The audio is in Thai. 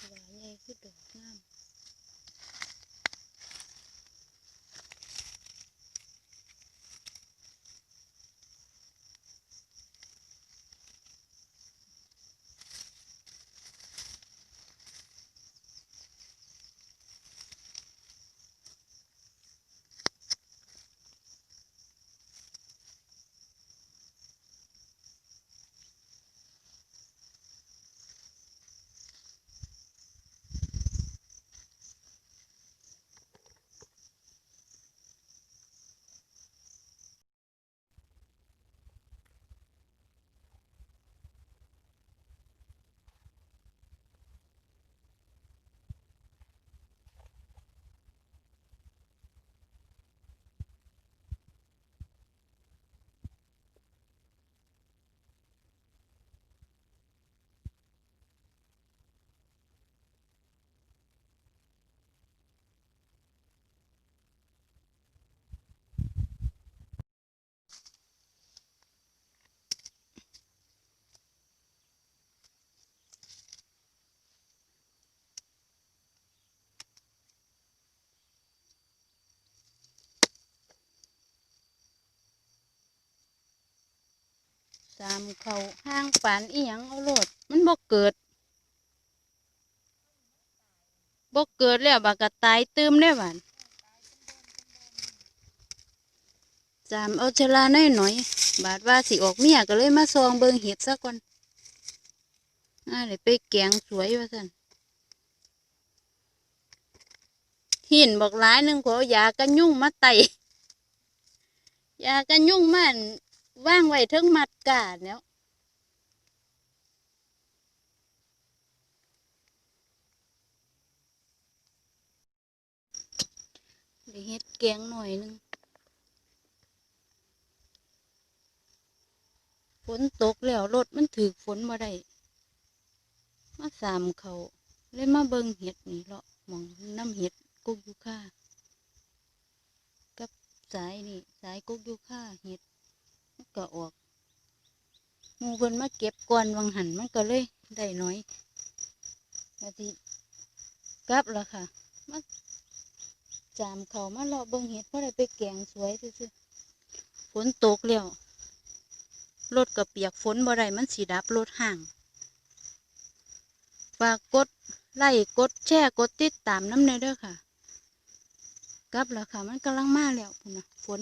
ดอกหวายใหญ่คือดอกงามเขาห้างปานอีหยังเอาโลด มันบ่เกิดบ่เกิดแล้วบากระตายตืมได้หวานจามเอาเชลาน้อยหน่อยๆบาดว่าสิออกเมียก็เลยมาซองเบิงเห็ดซะก่อนอ่าเลยไปแกงสวยว่าสันหินบอกหลายหนึ่งขอยากันยุ่งมาไตยากันยุ่งมัน ว่างไว้เทิงมัดกาดแล้วได้เฮ็ดแกงหน่อยหนึงฝนตกแล้วรถมันถือฝนมาได้มาสามเขาเลยมาเบิงเห็ดนี่เลาะหมองน้ำเห็ดกุกยูค่ากับสายนี่สายกุกยูค่าเห็ด ก็ออกหมูเพิ่นมาเก็บก่อนวังหันมันก็เลยได้น้อยนาทีกลับแล้วค่ะมาจามเขามาเลาะเบิงเห็ดเพราะได้ไปแกงสวยซื่อๆฝนตกแล้วรถก็เปียกฝนบ่ได้มันสีดับรถห่างฝากกดไล่กดแชร์กดติดตามน้ำในเด้อค่ะ กลับแล้วค่ะ มันกำลังมาแล้วพุ่นนะฝน